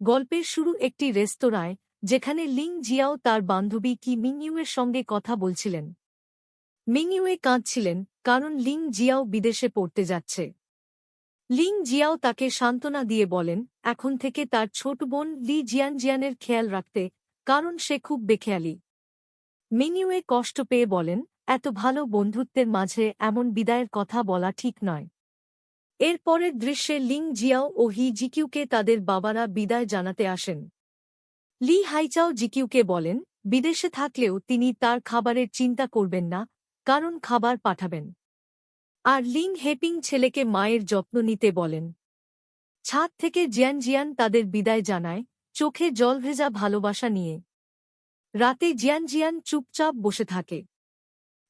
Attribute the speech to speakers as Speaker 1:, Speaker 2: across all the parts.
Speaker 1: গল্পের শুরু একটি রেস্তোরাঁয়, যেখানে লিং জিয়াও তার বান্ধবী কি মিংইউয়ের সঙ্গে কথা বলছিলেন। মিংইউয়ে কাঁদছিলেন, কারণ লিং জিয়াও বিদেশে পড়তে যাচ্ছে। লিং জিয়াও তাকে সান্ত্বনা দিয়ে বলেন, এখন থেকে তার ছোট বোন লি জিয়ান জিয়ানের খেয়াল রাখতে, কারণ সে খুব বেখেয়ালি। মিনিউয়ে কষ্ট পেয়ে বলেন, এত ভালো বন্ধুত্বের মাঝে এমন বিদায়ের কথা বলা ঠিক নয়। এর পরের দৃশ্যে লিং জিয়াও ও হি জিকিউকে তাদের বাবারা বিদায় জানাতে আসেন। লি হাইচাও জিকিউকে বলেন, বিদেশে থাকলেও তিনি তার খাবারের চিন্তা করবেন না, কারণ খাবার পাঠাবেন। আর লিং হেপিং ছেলেকে মায়ের যত্ন নিতে বলেন। ছাদ থেকে জিয়ান জিয়ান তাদের বিদায় জানায়, চোখে জল ভেজা ভালোবাসা নিয়ে। রাতে জিয়ান জিয়ান চুপচাপ বসে থাকে।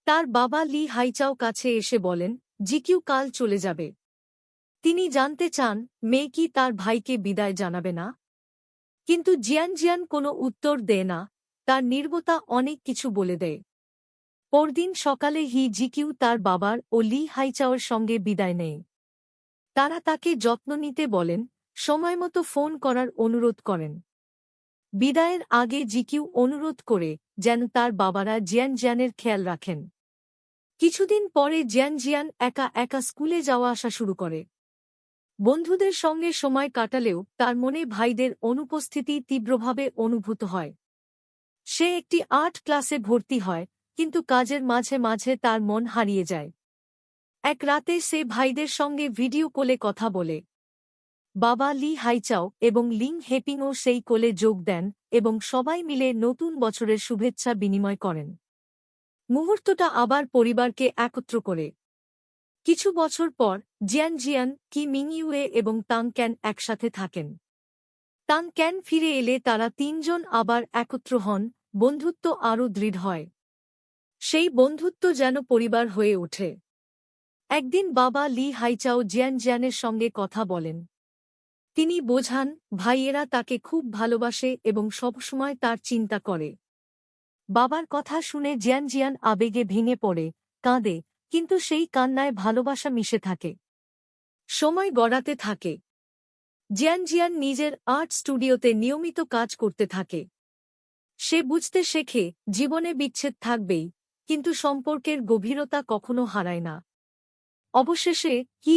Speaker 1: তার বাবা লি হাইচাও কাছে এসে বলেন, জিকিউ কাল চলে যাবে। তিনি জানতে চান, মেয়ে কি তার ভাইকে বিদায় জানাবে না? কিন্তু জিয়ান জিয়ান কোনো উত্তর দেয় না, তার নির্বতা অনেক কিছু বলে দেয়। পরদিন সকালে হি জিকিউ তার বাবার ও লি হাইচাওয়ের সঙ্গে বিদায় নেয়। তারা তাকে যত্ন নিতে বলেন, সময়মতো ফোন করার অনুরোধ করেন। বিদায়ের আগে জিকিউ অনুরোধ করে যেন তার বাবারা জিয়ান জিয়ানের খেয়াল রাখেন। কিছুদিন পরে জিয়ান জিয়ান একা একা স্কুলে যাওয়া আসা শুরু করে। বন্ধুদের সঙ্গে সময় কাটালেও তার মনে ভাইদের অনুপস্থিতি তীব্রভাবে অনুভূত হয়। সে একটি আর্ট ক্লাসে ভর্তি হয়, কিন্তু কাজের মাঝে মাঝে তার মন হারিয়ে যায়। এক রাতে সে ভাইদের সঙ্গে ভিডিও কোলে কথা বলে। বাবা লি হাইচাও এবং লিং হেপিংও সেই কোলে যোগ দেন এবং সবাই মিলে নতুন বছরের শুভেচ্ছা বিনিময় করেন। মুহূর্তটা আবার পরিবারকে একত্র করে। কিছু বছর পর জিয়ান জিয়ান, কি মিংইউয়ে এবং তাং ক্যান একসাথে থাকেন। তাং ক্যান ফিরে এলে তারা তিনজন আবার একত্র হন, বন্ধুত্ব আরও দৃঢ় হয়। সেই বন্ধুত্ব যেন পরিবার হয়ে ওঠে। একদিন বাবা লি হাইচাও জিয়ান জিয়ানের সঙ্গে কথা বলেন। তিনি বোঝান, ভাইয়েরা তাকে খুব ভালোবাসে এবং সবসময় তার চিন্তা করে। বাবার কথা শুনে জিয়ান জিয়ান আবেগে ভেঙে পড়ে, কাঁদে, কিন্তু সেই কান্নায় ভালোবাসা মিশে থাকে। সময় গড়াতে থাকে। জিয়ান জিয়ান নিজের আর্ট স্টুডিওতে নিয়মিত কাজ করতে থাকে। সে বুঝতে শেখে, জীবনে বিচ্ছেদ থাকবেই, কিন্তু সম্পর্কের গভীরতা কখনো হারায় না। অবশেষে, কি